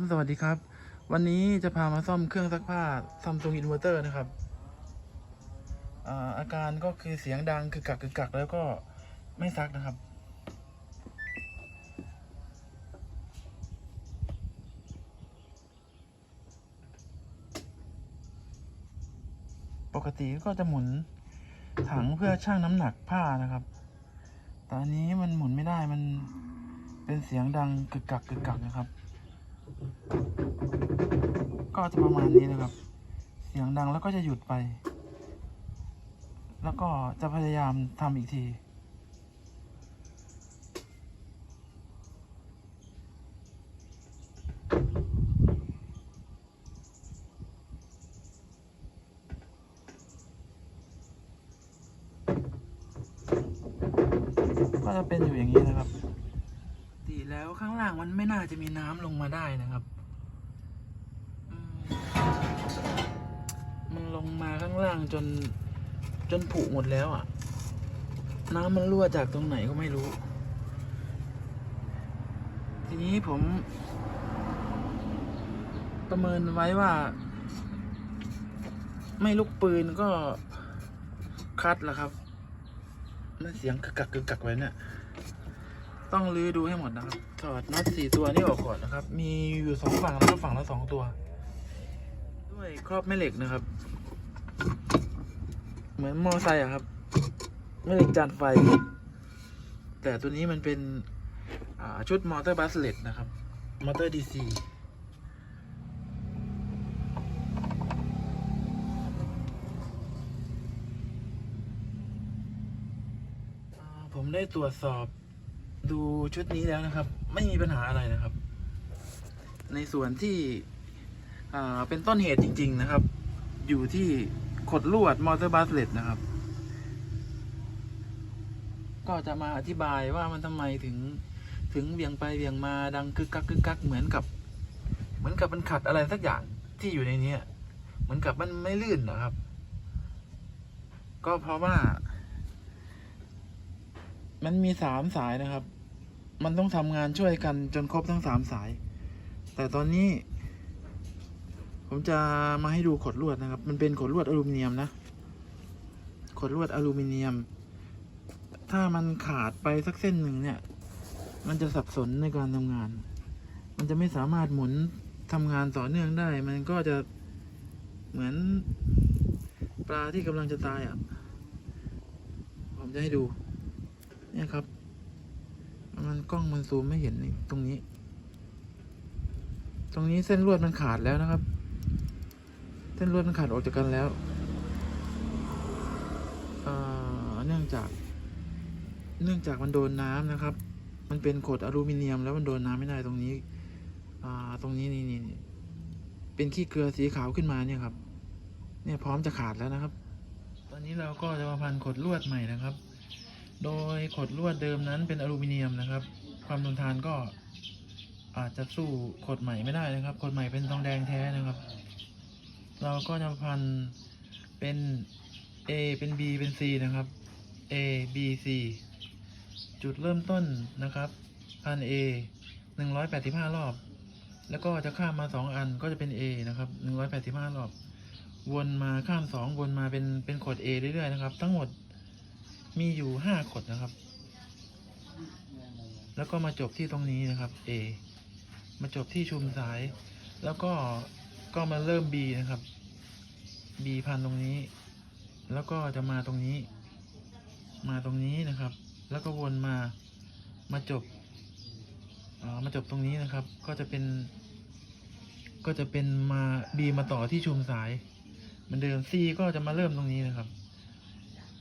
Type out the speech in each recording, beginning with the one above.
ผมสวัสดีครับ วันนี้จะพามาซ่อมเครื่องซักผ้าซัมซุงอินเวอร์เตอร์นะครับอาอาการก็คือเสียงดังคือกักคือกักแล้วก็ไม่ซักนะครับ ปกติก็จะหมุนถังเพื่อชั่งน้ำหนักผ้านะครับ แต่อันนี้มันหมุนไม่ได้มันเป็นเสียงดังกึกกักกึกกักนะครับ ก็จะประมาณนี้นะครับ เสียงดังแล้วก็จะหยุดไป แล้วก็จะพยายามทำอีกทีก็จะเป็นอยู่อย่างนี้นะครับ แล้วข้างล่างมันไม่น่าจะมีน้ำลงมาได้นะครับ มันลงมาข้างล่างจนจนผุหมดแล้วอะ น้ำมันรั่วจากตรงไหนก็ไม่รู้ ทีนี้ผม ประเมินไว้ว่า ไม่ลุกปืนก็คัดแหละครับมันเสียงกึกกักกึกกักไว้เนี่ย ต้องรื้อดูให้หมดนะครับ ถอดน็อตสี่ตัวนี่ออกก่อนนะครับ มีอยู่สองฝั่งนะครับฝั่งละสองตัว ด้วยครอบแม่เหล็กนะครับ เหมือนมอไซค์อะครับ แม่เหล็กจานไฟ แต่ตัวนี้มันเป็นอ่าชุดมอเตอร์บัสเลตนะครับ มอเตอร์ดีซีอ่าผมได้ตรวจสอบ ดูชุดนี้แล้วนะครับ ไม่มีปัญหาอะไรนะครับ ในส่วนที่เป็นต้นเหตุจริง ๆนะครับ อยู่ที่ขดลวดมอเตอร์บัสเลตนะครับ ก็จะมาอธิบายว่ามันทำไมถึงถึงเบี่ยงไปเบี่ยงมาดังกึกกักกึกกักเหมือนกับ เหมือนกับมันขัดอะไรสักอย่างที่อยู่ในนี้เหมือนกับมันไม่ลื่นนะครับ ก็เพราะว่า มันมีสามสายนะครับ มันต้องทำงานช่วยกันจนครบทั้งสามสาย แต่ตอนนี้ ผมจะมาให้ดูขดลวดนะครับ มันเป็นขดลวดอลูมิเนียมนะขดลวดอลูมิเนียม ถ้ามันขาดไปสักเส้นหนึ่งเนี่ย มันจะสับสนในการทำงาน มันจะไม่สามารถหมุนทำงานต่อเนื่องได้ มันก็จะเหมือนปลาที่กำลังจะตายอะ ผมจะให้ดู เนี่ยครับ มันกล้องมันซูมไม่เห็นนี่ตรงนี้ ตรงนี้เส้นลวดมันขาดแล้วนะครับ เส้นลวดมันขาดออกจากกันแล้วเนื่องจาก เนื่องจากมันโดนน้ำนะครับ มันเป็นขดอลูมิเนียม แล้วมันโดนน้ำไม่ได้ตรงนี้ อ่า ตรงนี้นี่นี่เป็นขี้เกลือสีขาวขึ้นมาเนี่ยครับ เนี่ยพร้อมจะขาดแล้วนะครับ ตอนนี้เราก็จะมาพันขดลวดใหม่นะครับ โดยขดลวดเดิมนั้นเป็นอลูมิเนียมนะครับ ความทนทานก็อาจจะสู้ขดใหม่ไม่ได้นะครับ ขดใหม่เป็นทองแดงแท้นะครับ เราก็จะพันเป็น A เป็น B เป็น C นะครับ A B C จุดเริ่มต้นนะครับพัน A หนึ่งร้อยแปดสิบห้ารอบ แล้วก็จะข้ามมาสองอันก็จะเป็น A นะครับหนึ่งร้อยแปดสิบห้ารอบ วนมาข้ามสองวนมาเป็นเป็นขด A เรื่อยๆนะครับ ทั้งหมด มีอยู่ห้าขดนะครับ แล้วก็มาจบที่ตรงนี้นะครับ A มาจบที่ชุมสาย แล้วก็ก็มาเริ่ม B นะครับ B พันตรงนี้ แล้วก็จะมาตรงนี้ มาตรงนี้นะครับ แล้วก็วนมามาจบมาจบตรงนี้นะครับ ก็จะเป็น ก็จะเป็นมา B มาต่อที่ชุมสาย เหมือนเดิม C ก็จะมาเริ่มตรงนี้นะครับ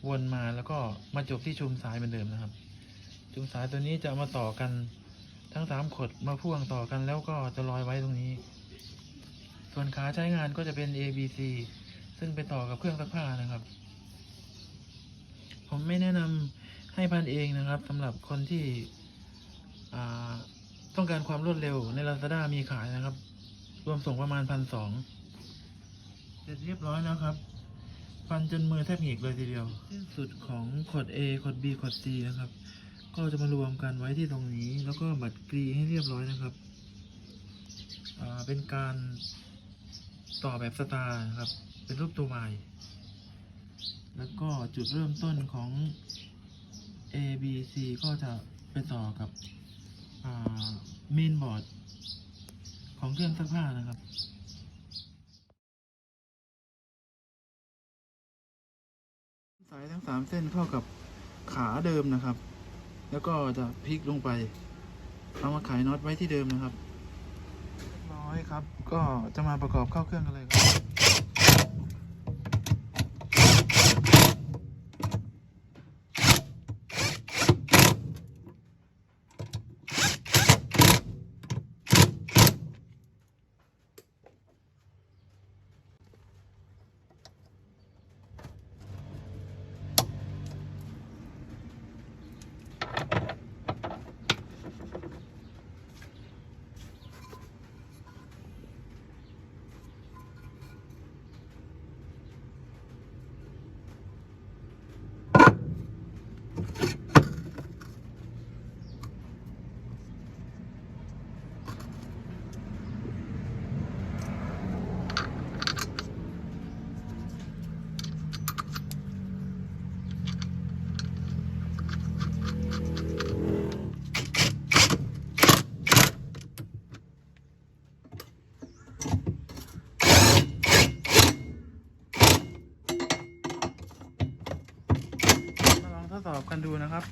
วนมาแล้วก็มาจบที่ชุมสายเหมือนเดิมนะครับ ชุมสายตัวนี้จะมาต่อกันทั้งสามขดมาพ่วงต่อกันแล้วก็จะลอยไว้ตรงนี้ ส่วนขาใช้งานก็จะเป็น A B C ซึ่งไปต่อกับเครื่องซักผ้านะครับ ผมไม่แนะนำให้พันเองนะครับสำหรับคนที่ต้องการความรวดเร็วใน Lazada มีขายนะครับ รวมส่งประมาณพันสองเสร็จเรียบร้อยแล้วครับ ฟันจนมือแทบหงิกเลยทีเดียวสิ้นสุดของขด A ขด B ขด C นะครับ ก็จะมารวมกันไว้ที่ตรงนี้ แล้วก็บัดกรีให้เรียบร้อยนะครับเป็นการต่อแบบสตาร์นะครับ เป็นรูปตัว Y แล้วก็จุดเริ่มต้นของ A B C ก็จะไปต่อกับเมนบอร์ดของเครื่องซักผ้านะครับ สายทั้งสามเส้นเข้ากับขาเดิมนะครับ แล้วก็จะพลิกลงไปเอามาขายน็อตไว้ที่เดิมนะครับน้อยครับ ก็จะมาประกอบเข้าเครื่องกันเลยครับ ทดสอบกันดูนะครับ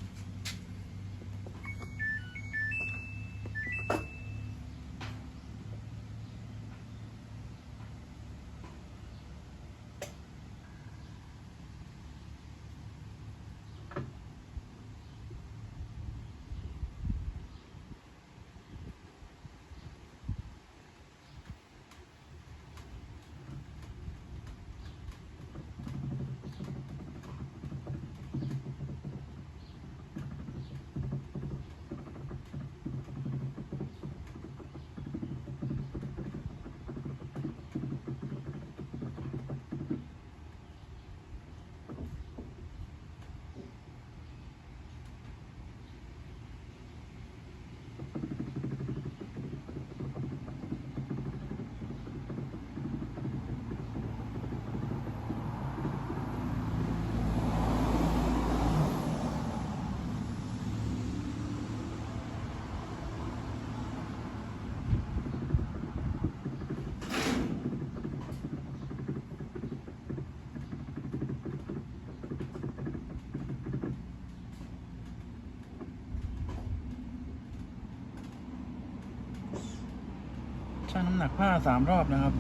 ำหนักผ้าสามรอบนะครับ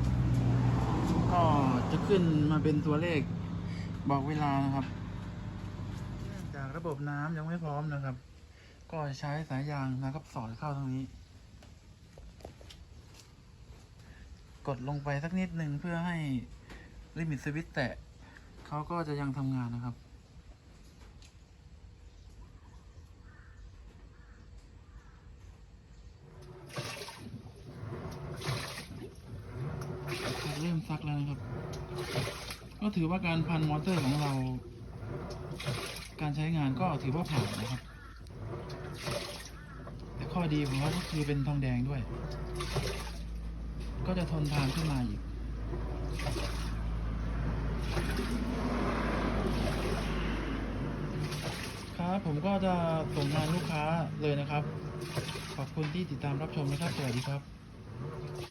ก็จะขึ้นมาเป็นตัวเลขบอกเวลานะครับเนื่องจากระบบน้ำยังไม่พร้อมนะครับ ก็ใช้สายยางนะครับสอดเข้าทางนี้ กดลงไปสักนิดหนึ่งเพื่อให้ลิมิตสวิตช์แตะเขาก็จะยังทำงานนะครับ เริ่มซักแล้วนะครับ ก็ถือว่าการพันมอเตอร์ของเรา การใช้งานก็ถือว่าผ่านนะครับ แต่ข้อดีของเขาก็คือเป็นทองแดงด้วย ก็จะทนทานขึ้นมาอีกครับผมก็จะส่งงานลูกค้าเลยนะครับ ขอบคุณที่ติดตามรับชมนะครับ สวัสดีครับ